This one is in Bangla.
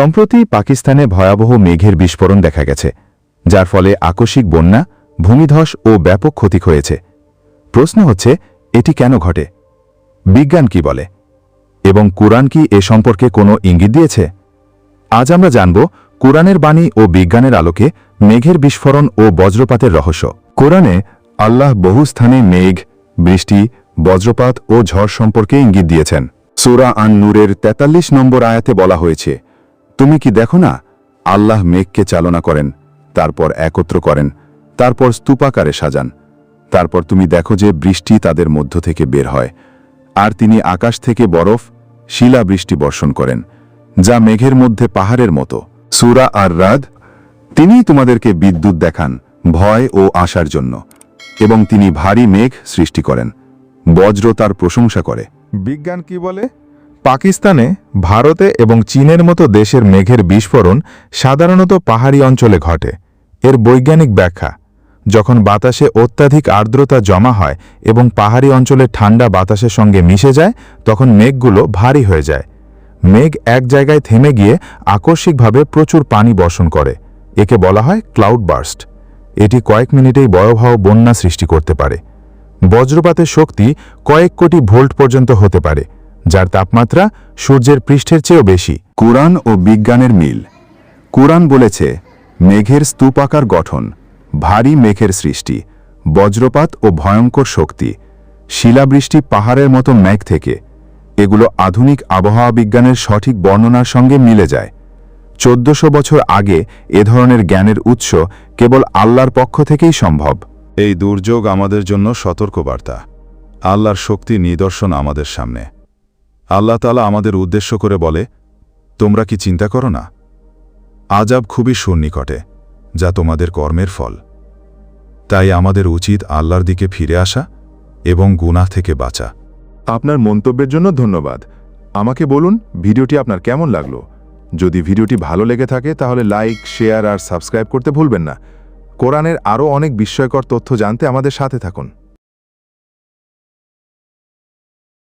সম্প্রতি পাকিস্তানে ভয়াবহ মেঘের বিস্ফোরণ দেখা গেছে, যার ফলে আকস্মিক বন্যা, ভূমিধস ও ব্যাপক ক্ষতি হয়েছে। প্রশ্ন হচ্ছে, এটি কেন ঘটে? বিজ্ঞান কি বলে? এবং কোরআন কি এ সম্পর্কে কোনো ইঙ্গিত দিয়েছে? আজ আমরা জানব কোরআনের বাণী ও বিজ্ঞানের আলোকে মেঘের বিস্ফোরণ ও বজ্রপাতের রহস্য। কোরআনে আল্লাহ বহু স্থানে মেঘ, বৃষ্টি, বজ্রপাত ও ঝড় সম্পর্কে ইঙ্গিত দিয়েছেন। সুরা আন নূরের ৪৩ নম্বর আয়াতে বলা হয়েছে তুমি কি দেখো না? আল্লাহ মেঘকে চালনা করেন, তারপর একত্র করেন, তারপর স্তূপাকারে সাজান। তারপর তুমি দেখো যে বৃষ্টি তাদের মধ্য থেকে বের হয়। আর তিনি আকাশ থেকে বরফ, শিলা বৃষ্টি বর্ষণ করেন, যা মেঘের মধ্যে পাহাড়ের মতো। সুরা আর রাদ তিনিই তোমাদেরকে বিদ্যুৎ দেখান, ভয় ও আশার জন্য। এবং তিনি ভারী মেঘ সৃষ্টি করেন, বজ্র তার প্রশংসা করে। বিজ্ঞান কি বলে? পাকিস্তানে, ভারতে এবং চীনের মতো দেশের মেঘের বিস্ফোরণ সাধারণত পাহাড়ি অঞ্চলে ঘটে। এর বৈজ্ঞানিক ব্যাখ্যা, যখন বাতাসে অত্যাধিক আর্দ্রতা জমা হয় এবং পাহাড়ি অঞ্চলে ঠান্ডা বাতাসের সঙ্গে মিশে যায়, তখন মেঘগুলো ভারী হয়ে যায়। মেঘ এক জায়গায় থেমে গিয়ে আকস্মিকভাবে প্রচুর পানি বর্ষণ করে, একে বলা হয় ক্লাউড বার্স্ট। এটি কয়েক মিনিটেই ভয়াবহ বন্যা সৃষ্টি করতে পারে। বজ্রপাতের শক্তি কয়েক কোটি ভোল্ট পর্যন্ত হতে পারে। যার তাপমাত্রা সূর্যের পৃষ্ঠের চেয়েও বেশি। কোরআন ও বিজ্ঞানের মিল। কোরআন বলেছে মেঘের স্তূপাকার গঠন ভারী মেঘের সৃষ্টি বজ্রপাত ও ভয়ঙ্কর শক্তি শিলাবৃষ্টি পাহাড়ের মতো মেঘ থেকে। এগুলো আধুনিক আবহাওয়া বিজ্ঞানের সঠিক বর্ণনার সঙ্গে মিলে যায়। চোদ্দশো বছর আগে এ ধরনের জ্ঞানের উৎস কেবল আল্লাহর পক্ষ থেকেই সম্ভব। এই দুর্যোগ আমাদের জন্য সতর্কবার্তা। আল্লাহর শক্তি নিদর্শন আমাদের সামনে। আল্লাহ তালা আমাদের উদ্দেশ্য করে বলে, তোমরা কি চিন্তা করো না? আজাব খুবই সন্নিকটে, যা তোমাদের কর্মের ফল। তাই আমাদের উচিত আল্লাহর দিকে ফিরে আসা এবং গুনাহ থেকে বাঁচা। আপনার মন্তব্যের জন্য ধন্যবাদ। আমাকে বলুন, ভিডিওটি আপনার কেমন লাগল? যদি ভিডিওটি ভালো লেগে থাকে, তাহলে লাইক, শেয়ার আর সাবস্ক্রাইব করতে ভুলবেন না। কোরআনের আরও অনেক বিস্ময়কর তথ্য জানতে আমাদের সাথে থাকুন।